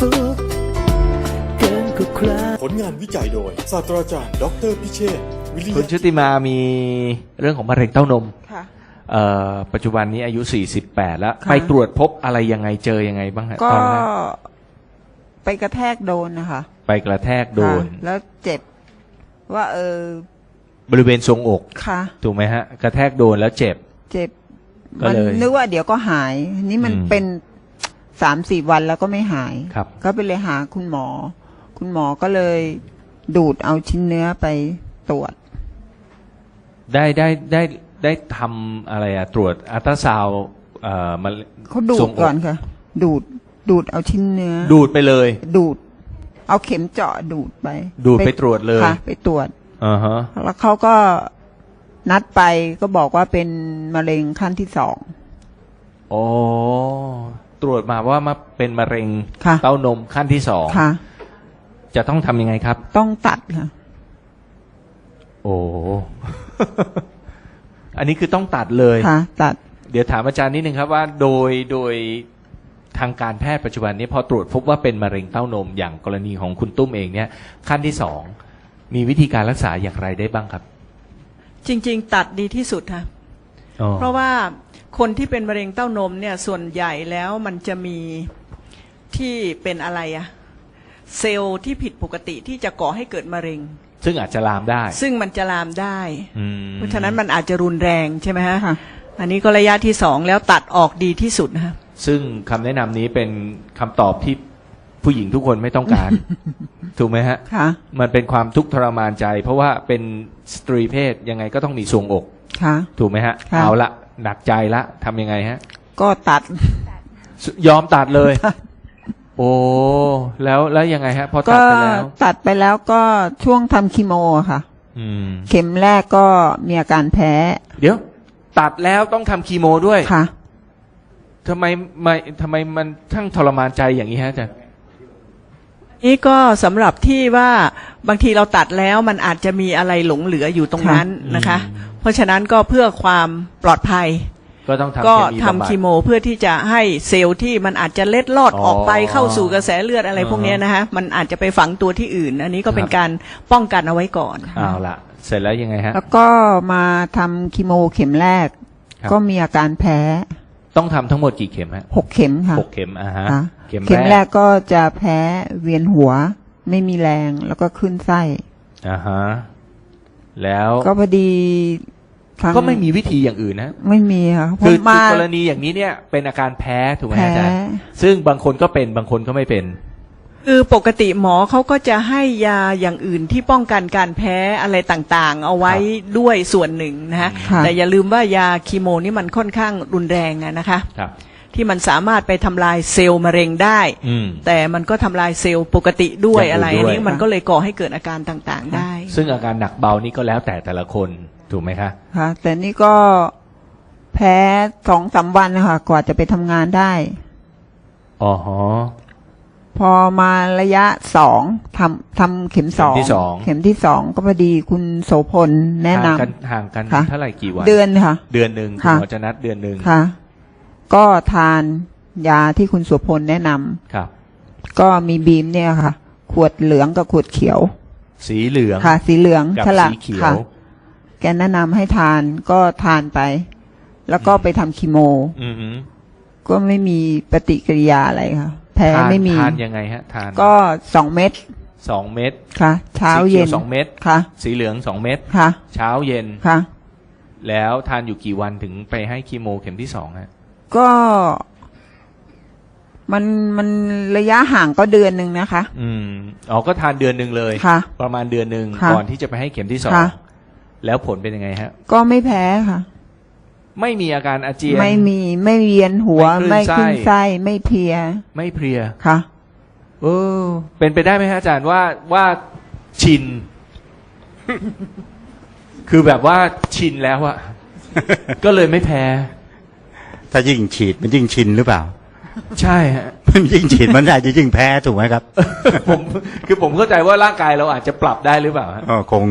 สุขเกินกว่าใคร ผลงานวิจัยโดย ศาสตราจารย์ดออเตอร์พิเชษฐ์วิริคุณยะ ชุติมามีเรื่องของมะเร็งเต้านมค่ะ เอ่อปัจจุบันนี้อายุ 48 แล้ว ค่ะ ไปตรวจพบอะไรยังไงเจอยังไงบ้างฮะก็ตอนนั้นไปกระแทกโดนนะคะไปกระแทกโดน ค่ะแล้วเจ็บ ว่าเออบริเวณทรวงอก ค่ะ ถูกไหมฮะ กระแทกโดนแล้วเจ็บ เจ็บ ก็มันเลยนึกว่าเดี๋ยวก็หาย นี่มันอืม เป็น สามสี่วันแล้วก็ไม่หาย ครับ ก็ไปเลยหาคุณหมอ คุณหมอก็เลยดูดเอาชิ้นเนื้อไปตรวจ ได้ได้ได้ได้ทำอะไรอะตรวจอัลตราซาวด์เอ่อมาเขาดูทรดงก่อนค่ะ ดูดดูดเอาชิ้นเนื้อ ดูดไปเลย ดูด เอาเข็มเจาะดูดไปดูดไปตรวจเลย ค่ะ ไปตรวจ อ่าฮะ แล้วเขาก็นัดไปก็บอกว่าเป็นมะเร็งขั้นที่สองโอ้ ตรวจมาว่ามาเป็นมะเร็งค่ะ เต้านมขั้นที่สองค่ะ จะต้องทำยังไงครับ ต้องตัดค่ะ โอ้ อันนี้คือต้องตัดเลย ค่ะ ตัด เดี๋ยวถามอาจารย์นิดนึงครับว่าโดยโดยทางการแพทย์ปัจจุบันนี้พอตรวจพบว่าเป็นมะเร็งเต้านมอย่างกรณีของคุณตุ้มเองเนี่ย ขั้นที่สองมีวิธีการรักษาอย่างไรได้บ้างครับ จริง ๆ ตัดดีที่สุดค่ะ อ๋อ เพราะว่าคนที่เป็นมะเร็งเต้านมเนี่ยส่วนใหญ่แล้วมันจะมีที่เป็นอะไรอะเซลล์ที่ผิดปกติที่จะก่อให้เกิดมะเร็ง ซึ่งอาจจะลามได้ซึ่งมันจะลามได้ อืมเพราะฉะนั้นมันอาจจะรุนแรงใช่ไหมฮะค่ะ อันนี้ก็ระยะที่สองแล้วตัดออกดีที่สุดนะฮะซึ่งคำแนะนำนี้เป็นคำตอบที่ผู้หญิงทุกคนไม่ต้องการ ถูกไหมฮะ ค่ะ มันเป็นความทุกข์ทรมานใจ เพราะว่าเป็นสตรีเพศยังไงก็ต้องมีทรวงอก ค่ะ ถูกไหมฮะ ค่ะ เอาละหนักใจละทำยังไงฮะ ก็ตัด ยอมตัดเลย โอ้แล้วแล้วยังไงฮะ พอตัก็ดไปแล้ว ตัดไปแล้วก็ช่วงทำคีโมอะค่ะ อืม เข็มแรกก็มีอาการแพ้เดี๋ยว ตัดแล้วต้องทำคีโมด้วยค่ะ ทำไมไม่ทำไมมันทั้งทรมานใจอย่างนี้ฮะอาจารย์ นี่ก็สำหรับที่ว่าบางทีเราตัดแล้วมันอาจจะมีอะไรหลงเหลืออยู่ตรงนั้นนะคะ เพราะฉะนั้นก็เพื่อความปลอดภัย ก็ต้องทำก็เคมีทำบำบัดคีโมเพื่อที่จะให้เซลล์ที่มันอาจจะเล็ดลอดอ๋อออกไปเข้าสู่กระแสเลือดอะไรพวกเนี้ยนะฮะมันอาจจะไปฝังตัวที่อื่น อันนี้ก็เป็นครับการป้องกันเอาไว้ก่อนเอาละเสร็จแล้วยังไงฮะแล้วก็มาทำคีโมเข็มแรกครับก็มีอาการแพ้ ต้องทำทั้งหมดกี่เข็มฮะหกเข็มค่ะหกเข็มอ่าฮะค่ะเข็มเข็มแรแรกกก็จะแพ้เวียนหัว ไม่มีแรงแล้วก็ขึ้นไส้ อ่าฮะแล้วก็พอดีครั้งก็ไม่มีวิธีอย่างอื่นนะไม่มีค่ะเพคือราะมากรณีอย่างนี้เนี่ย เป็นอาการแพ้ถูกไหมแพ้อาจารย์ซึ่งบางคนก็เป็นบางคนก็ไม่เป็น คือปกติหมอเขาก็จะให้ยาอย่างอื่นที่ป้องกันการแพ้อะไรต่างๆ เอาไว้ด้วยส่วนหนึ่งนะฮะค่ะ แต่อย่าลืมว่ายาคีโมนี่มันค่อนข้างรุนแรงอะนะคะ ครับ ที่มันสามารถไปทำลายเซลล์มะเร็งได้ อืม แต่มันก็ทำลายเซลล์ปกติด้วยอย่างอื่นอะไรอันนี้ด้วย มันก็เลยก่อให้เกิดอาการต่างๆได้ ซึ่งอาการหนักเบานี่ก็แล้วแต่แต่ละคนถูกไหมคะ ค่ะ แต่นี่ก็แพ้สองสามวันนะคะกว่าจะไปทำงานได้ อ๋อฮะ พอมาระยะสองทำทำเข็มสองเข็มที่สอง เข็มที่สองก็พอดีคุณโสพลแนะนห่างกันห่างกันค่ะ เท่าไหร่กี่วันำเดือนค่ะ เดือนหนึ่งคุณค่ะ หมอจะนัดเดือนหนึ่งค่ะ ก็ทานยาที่คุณโสพลแนะนำครับ ก็มีบีมเนี่ยค่ะ ขวดเหลืองกับขวดเขียว สีเหลืองค่ะ สีเหลืองกับฉลากสีเขียค่ะ ว แกแนะนำให้ทานก็ทานไป แล้วก็ไปทำคีโม อือหือก็ไม่มีปฏิกิริยาอะไรค่ะ แพ้ทานไม่มีทานยังไงฮะทานก็สองเม็ดสองเม็ดค่ะ เช้าสีขีเย็วนสองเม็ดค่ะ สีเหลืองสองเม็ดค่ะ เช้าเย็นค่ะ แล้วทานอยู่กี่วันถึงไปให้คีโมเข็มที่สองฮะก็มันมันระยะห่างก็เดือนหนึ่งนะคะ อืมอ๋อก็ทานเดือนหนึ่งเลยค่ะ ประมาณเดือนหนึ่งค่ะก่อนที่จะไปให้เข็มที่สองค่ะแล้วผลเป็นยังไงฮะ ก็ไม่แพ้ค่ะ ไม่มีอาการอาเจียน ไม่มีไม่เวียนหัวไม่ไม่คลื่ขึ้นนไส้ ไส้ไม่เพลียไม่เพลียค่ะ เออ เป็นไปได้ไหมฮะอาจารย์ว่าว่าชิน คือแบบว่าชินแล้วอะก็เลยไม่แพ้ ถ้ายิ่งฉีดมันยิ่งชินหรือเปล่า ใช่ฮะ มันยิ่งฉีดมันอาจจะยิ่งแพ้ถูกไหมครับผมคือผมเข้าใจว่าร่างกายเราอาจจะปรับได้หรือเปล่าฮะก็คง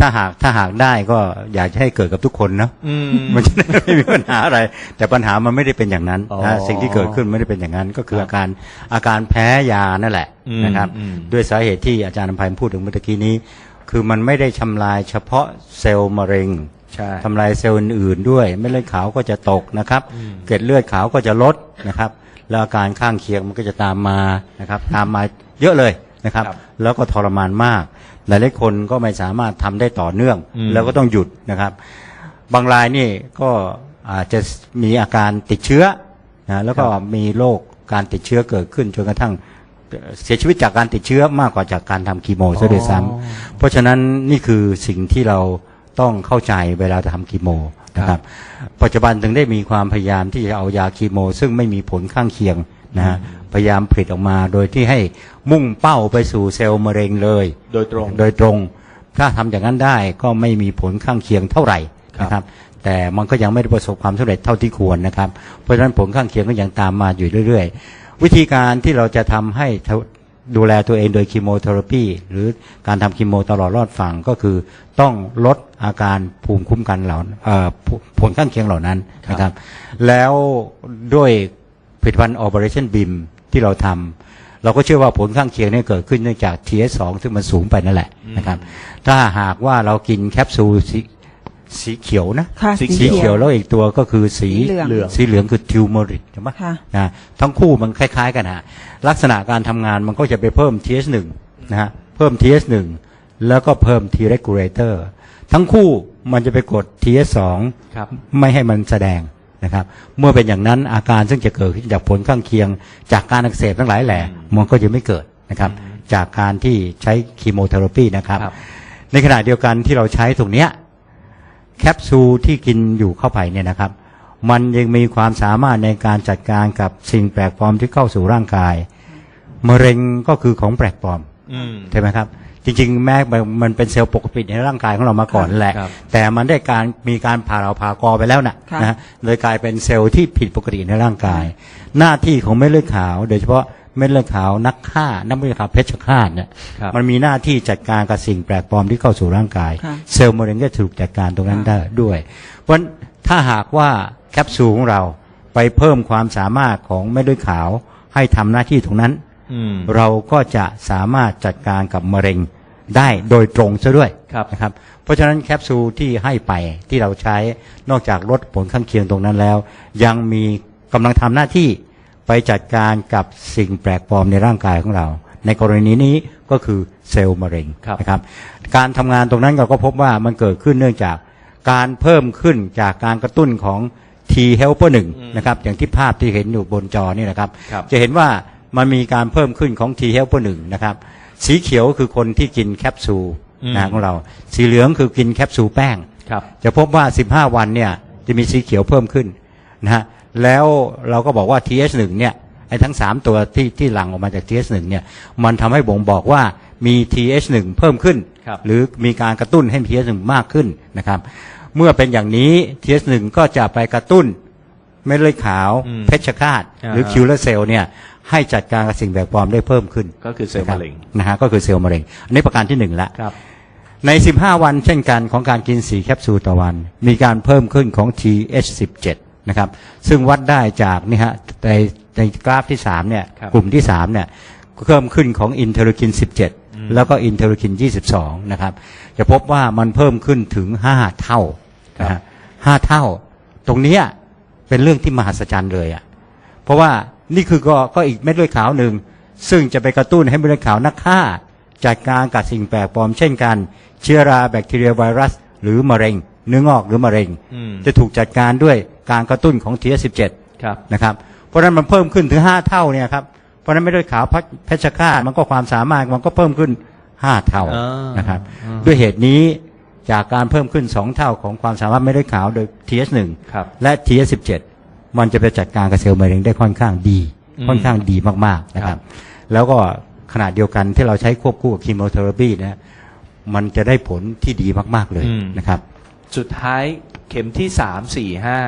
ถ้าหากถ้าหากได้ก็อยากจะให้เกิดกับทุกคนเนาะอืม มันจะได้ไม่มีปัญหาอะไร แต่ปัญหามันไม่ได้เป็นอย่างนั้นอ๋อนะสิ่งที่เกิดขึ้นไม่ได้เป็นอย่างนั้น ก็คือครับอาการอาการแพ้ยานั่นแหละอืมนะครับ อืม ด้วยสาเหตุที่อาจารย์นภัยพูดถึงเมื่อกี้นี้ คือมันไม่ได้ทำลายเฉพาะเซลล์มะเร็ง ใช่ ทำลายเซลล์อื่นๆด้วยเม็ดเลือดขาวก็จะตกนะครับอืมเกล็ดเลือดขาวก็จะลดนะครับ แล้วอาการข้างเคียงมันก็จะตามมานะครับ ตามมาเยอะเลยนะครับ ครับแล้วก็ทรมานมาก หลายๆคนก็ไม่สามารถทำได้ต่อเนื่องอืมแล้วก็ต้องหยุดนะครับ บางรายนี่ก็อาจจะมีอาการติดเชื้อนะแล้วก็มีโรคการติดเชื้อเกิดขึ้นจนกระทั่งเสียชีวิตจากการติดเชื้อมากกว่าจากการทำคีโมซะด้วยซ้ำเพราะฉะนั้นนี่คือสิ่งที่เราต้องเข้าใจเวลาทำคีโมนะครับปัจจุบันถึงได้มีความพยายามที่จะเอายาคีโม ซึ่งไม่มีผลข้างเคียง นะฮะพยายามผลิตออกมาโดยที่ให้มุ่งเป้าไปสู่เซลล์มะเร็งเลย โดยตรง โดยตรง ถ้าทำอย่างนั้นได้ก็ไม่มีผลข้างเคียงเท่าไหร่ครับ นะครับ แต่มันก็ยังไม่ได้ประสบความสำเร็จเท่าที่ควรนะครับ เพราะฉะนั้นผลข้างเคียงก็ยังตามมาอยู่เรื่อย ๆ วิธีการที่เราจะทำให้ดูแลตัวเองโดยคีโมเทอราปีหรือการทำคีโมตลอดรอดฝั่งก็คือต้องลดอาการภูมิคุ้มกันเหล่าเอ่อผผลข้างเคียงเหล่านั้นนะครับ แล้วด้วย ผลิตภัณฑ์ Operation BIM ที่เราทำเราก็เชื่อว่าผลข้างเคียงเนี่ยเกิดขึ้นเนื่องจาก TS2 ซึ่งมันสูงไปนั่นแหละนะครับ ถ้าหากว่าเรากินแคปซูลสีสีเขียวนะค่ะสีสีเขียวแล้วอีกตัวก็คือสีสีเหลืองสีเหลืองคือทิวเมอริกใช่ไหมค่ะ นะทั้งคู่มันคล้าย ๆ กันฮะลักษณะการทำงานมันก็จะไปเพิ่ม TS1 นะฮะเพิ่ม TS1 แล้วก็เพิ่ม T regulator ทั้งคู่มันจะไปกด TS2 ครับ ไม่ให้มันแสดง นะครับ เมื่อเป็นอย่างนั้นอาการซึ่งจะเกิดขึ้นจากผลข้างเคียง จากการอักเสบทั้งหลายแหล่มันก็จะไม่เกิดนะครับ จากการที่ใช้คีโมเทอราปีนะครับครับ ในขณะเดียวกันที่เราใช้ตรงเนี้ยแคปซูลที่กินอยู่เข้าไปเนี่ยนะครับ มันยังมีความสามารถในการจัดการกับสิ่งแปลกปลอมที่เข้าสู่ร่างกายมะเร็งก็คือของแปลกปลอมอืมใช่ไหมครับ จริงๆ แม้มันมันเป็นเซลล์ปกติในร่างกายของเรามาก่อนแหละ ครับแต่มันได้การมีการผ่าเราผ่ากอไปแล้วนะค่ะนะฮะเลยกลายเป็นเซลล์ที่ผิดปกติในร่างกาย หน้าที่ของเม็ดเลือดขาว โดยเฉพาะเม็ดเลือดขาวนักฆ่านักเม็ดเลือดขาวเพชฌฆาตเนี่ยครับ มันมีหน้าที่จัดการกับสิ่งแปลกปลอมที่เข้าสู่ร่างกาย ค่ะ เซลล์มะเร็งก็ถูกจัดการตรงนั้นได้ด้วย เพราะฉะนั้นถ้าหากว่าแคปซูลของเราไปเพิ่มความสามารถของเม็ดเลือดขาวให้ทำหน้าที่ตรงนั้นอืม เราก็จะสามารถจัดการกับมะเร็งได้โดยตรงซะด้วยครับ นะครับ เพราะฉะนั้นแคปซูลที่ให้ไปที่เราใช้นอกจากลดผลข้างเคียงตรงนั้นแล้ว ยังมีกำลังทำหน้าที่ไปจัดการกับสิ่งแปลกปลอมในร่างกายของเรา ในกรณีนี้ก็คือเซลล์มะเร็งครับนะครับ การทำงานตรงนั้นเราก็พบว่ามันเกิดขึ้นเนื่องจากการเพิ่มขึ้นจากการกระตุ้นของ T helper 1นะครับอย่างที่ภาพที่เห็นอยู่บนจอนี่นะครับครับจะเห็นว่า มันมีการเพิ่มขึ้นของ T helper 1นะครับ สีเขียวคือคนที่กินแคปซูลอืม นะของเรา สีเหลืองคือกินแคปซูลแป้ง ครับ จะพบว่า 15 วันเนี่ยจะมีสีเขียวเพิ่มขึ้นนะฮะ แล้วเราก็บอกว่า TH1 เนี่ยไอ้ทั้ง 3 ตัวที่ที่หลั่งออกมาจาก TH1 เนี่ยมันทำให้บ่งบอกว่ามี TH1 เพิ่มขึ้น ครับ หรือมีการกระตุ้นให้ TH1 มากขึ้นนะครับ เมื่อเป็นอย่างนี้ TH1 ก็จะไปกระตุ้นเม็ดเลือดขาว อืมเพชฌฆาต หรืออ่าฮะคิวเลอร์เซลล์เนี่ย ให้จัดการกับสิ่งแปลกปลอมได้เพิ่มขึ้นก็คือเซลล์มะเร็ง นะฮะก็คือเซลล์มะเร็ง อันนี้ประการที่หนึ่งละ ครับ ใน 15 วันเช่นกันของการกิน 4 แคปซูลต่อวัน มีการเพิ่มขึ้นของ TH17 นะครับ ซึ่งวัดได้จากนี่ฮะในในกราฟที่ 3 เนี่ย ครับกลุ่มที่ 3 เนี่ยเพิ่มขึ้นของอินเทอร์คิน17 แล้วก็อินเทอร์คิน 22 นะครับ จะพบว่ามันเพิ่มขึ้นถึง 5 เท่านะฮะห้าเท่า ตรงเนี้ยเป็นเรื่องที่มหัศจรรย์เลยอะ่ะ เพราะว่า นี่คือก็ก็อีกเม็ดเลือดขาวหนึ่ง ซึ่งจะไปกระตุ้นให้เม็ดเลือดขาวนักฆ่า จัดการกับสิ่งแปลกปลอมเช่นกัน เชื้อราแบคทีเรียไวรัส หรือมะเร็ง เนื้องอกหรือมะเร็งอืมจะถูกจัดการด้วยการกระตุ้นของ TS17 ครับนะครับ เพราะฉะนั้นมันเพิ่มขึ้นถึง 5 เท่าเนี่ยครับเพราะฉะนั้นไม่ด้วยขาวพัชเพชฌฆาตมันก็ความสามารถมันก็เพิ่มขึ้น 5 เท่าอ่านนะครับอ่าด้วยเหตุนี้จากการเพิ่มขึ้น 2 เท่าของความสามารถไม่ด้วยขาวโดย TS1 ครับและ TS17 มันจะไปจัดการกับเซลล์มะเร็งได้ค่อนข้างดี อืม ค่อนข้างดีมากๆนะคครัรับบแล้วก็ขณะเดียวกันที่เราใช้ควบคู่กับคีโมเทอราปีนะมันจะได้ผลที่ดีมากๆเลยนะครับ สุดท้ายเข็มที่สามสี่ห้า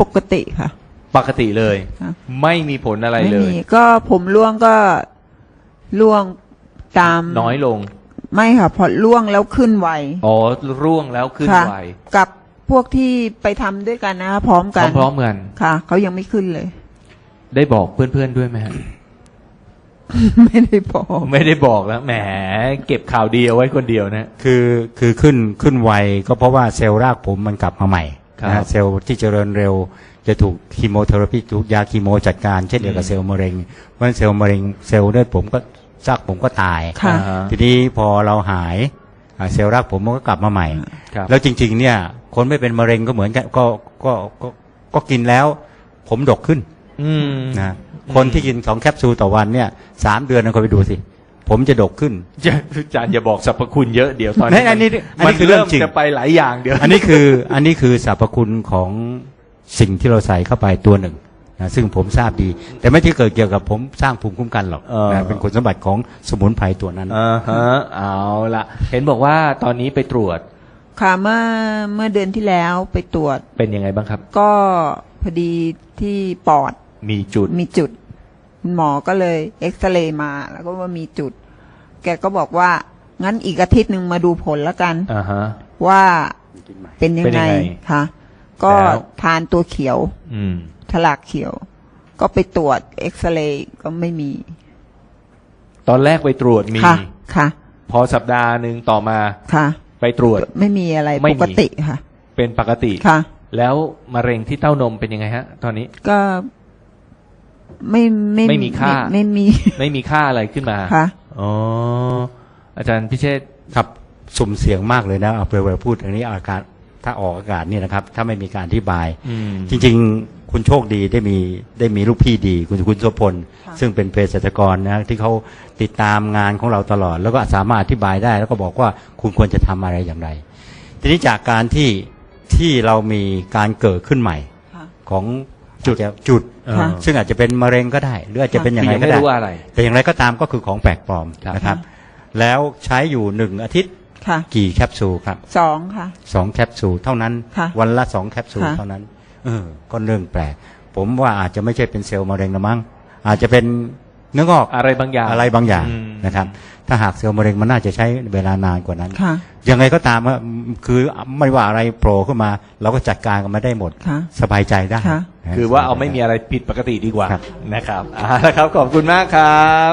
ปกติค่ะ ปกติเลยครับไม่มีผลอะไรไม่เลย มีก็ผมร่วงก็ร่วงตามน้อยลง ไม่ค่ะ พอล่วงแล้วขึ้นไวอ๋อร่วงแล้วขึ้นค่ะไว กับ พวกที่ไปทำด้วยกันนะคะพร้อมกันพร้อมๆกัน ค่ะ เขายังไม่ขึ้นเลย ได้บอกเพื่อนๆด้วยไหมฮะ ไม่ได้บอกไม่ได้บอกแล้วแหม เก็บข่าวดีเอาไว้คนเดียวนะ คือคือขึ้นขึ้นไวก็เพราะว่าเซลล์รากผมมันกลับมาใหม่ครับนะฮะเซลล์ที่เจริญเร็วจะถูกคีโมเทอราพีถูกยาคีโมจัดการเช่นเดียวกับเซลล์มะเร็งเพราะฉะนั้นเซลล์มะเร็งเซลล์เลือดผมก็ซากผมก็ตาย ค่ะ อ่าฮะ ทีนี้พอเราหายอ่า เซลล์รากผมมันก็กลับมาใหม่ครับแล้วจริง ๆ เนี่ย คนไม่เป็นมะเร็งก็เหมือนกันก็ก็ก็ก็กินแล้ว ผมดกขึ้นอืมนะคนที่กินสองแคปซูลต่อวันเนี่ยสามเดือนนะคนไปดูสิ ผมจะดกขึ้นจะอาจารย์อย่าบอกสรรพคุณเยอะเดี๋ยวตอนไม่อันนี้อันนี้มันคือเรื่องจริงจะไปหลายอย่างเดี๋ยวอันนี้คือ อันนี้คือสรรพคุณของสิ่งที่เราใส่เข้าไปตัวหนึ่ง นะซึ่งผมทราบดี แต่ไม่ที่เกิดเกี่ยวกับผมสร้างภูมิคุ้มกันหรอกเออ นะเป็นคุณสมบัติของสมุนไพรตัวนั้น อ่าฮะเอาละเห็นบอกว่าตอนนี้ไปตรวจค่ะเมื่อเมื่อเดือนที่แล้วไปตรวจ เป็นยังไงบ้างครับ ก็พอดีที่ปอดมีจุด มีจุดคุณหมอก็เลยเอ็กซเรย์มา แล้วก็ว่ามีจุด แกก็บอกว่า งั้นอีกอาทิตย์หนึ่งมาดูผลแล้วกัน อ่าฮะ ว่าเป็นยังเป็นยัไงงไงค่ะ ก็แล้ว ทานตัวเขียว อืม ฉลากเขียว ก็ไปตรวจเอ็กซเรย์ก็ไม่มี ตอนแรกไปตรวจมี ค่ะ ค่ะ พอสัปดาห์หนึ่งต่อมา ค่ะ ไปตรวจ ไม่มีอะไรไม่ปมีกติค่ะ เป็นปกติ ค่ะ แล้วมะเร็งที่เต้านมเป็นยังไงฮะ ตอนนี้ ก็ไม่ไม่มีค่า ไม่ไม่มี ไม่มีค่าอะไรขึ้นมาค่ะ อ๋ออาจารย์พิเชษฐ์ครับสุ่มเสียงมากเลยนะเอาเวลาพูดอย่างนี้อากาศถ้าออกอากาศเนี่ยนะครับ ถ้าไม่มีการอธิบาย อืม จริงๆ คุณโชคดีได้มีได้มีลูกพี่ดีคุณคุณโสพลค่ะซึ่งเป็นเภสัชกรนะที่เขาติดตามงานของเราตลอด แล้วก็สามารถอธิบายได้ แล้วก็บอกว่าคุณควรจะทำอะไรอย่างไร ทีนี้จากการที่ที่เรามีการเกิดขึ้นใหม่ค่ะของจุดจุดค่ะซึ่งอาจจะเป็นมะเร็งก็ได้ หรืออาจจะเป็นอย่างไรยังก็ไม่ได้รู้ว่าอะไรแต่อย่างไรก็ตามก็คือของแปลกปลอมครับนะครับ แล้วใช้อยู่หนึ่งอาทิตย์ค่ะกี่แคปซูลครับสองค่ะสองแคปซูลเท่านั้นค่ะวันละสองแคปซูลค่ะเท่านั้น เออก็เรื่องแปลก ผมว่าอาจจะไม่ใช่เป็นเซลล์มะเร็งละมั้งอาจจะเป็นเนื้องอกอะไรบางอย่างอะไรบางอย่างอืมนะครับ ถ้าหากเซลล์มะเร็งมันน่าจะใใช้เวลานานกว่านั้นค่ะยังไงก็ตามว่าคือไม่ว่าอะไรโผล่ขึ้นมา เราก็จัดการกันมาได้หมดค่ะสบายใจได้ค่ะนะคือว่าเอาสบยใจไม่มีอะไรผิดปกติดีกว่าครับนะครับเอาละครับขอบคุณมากครับ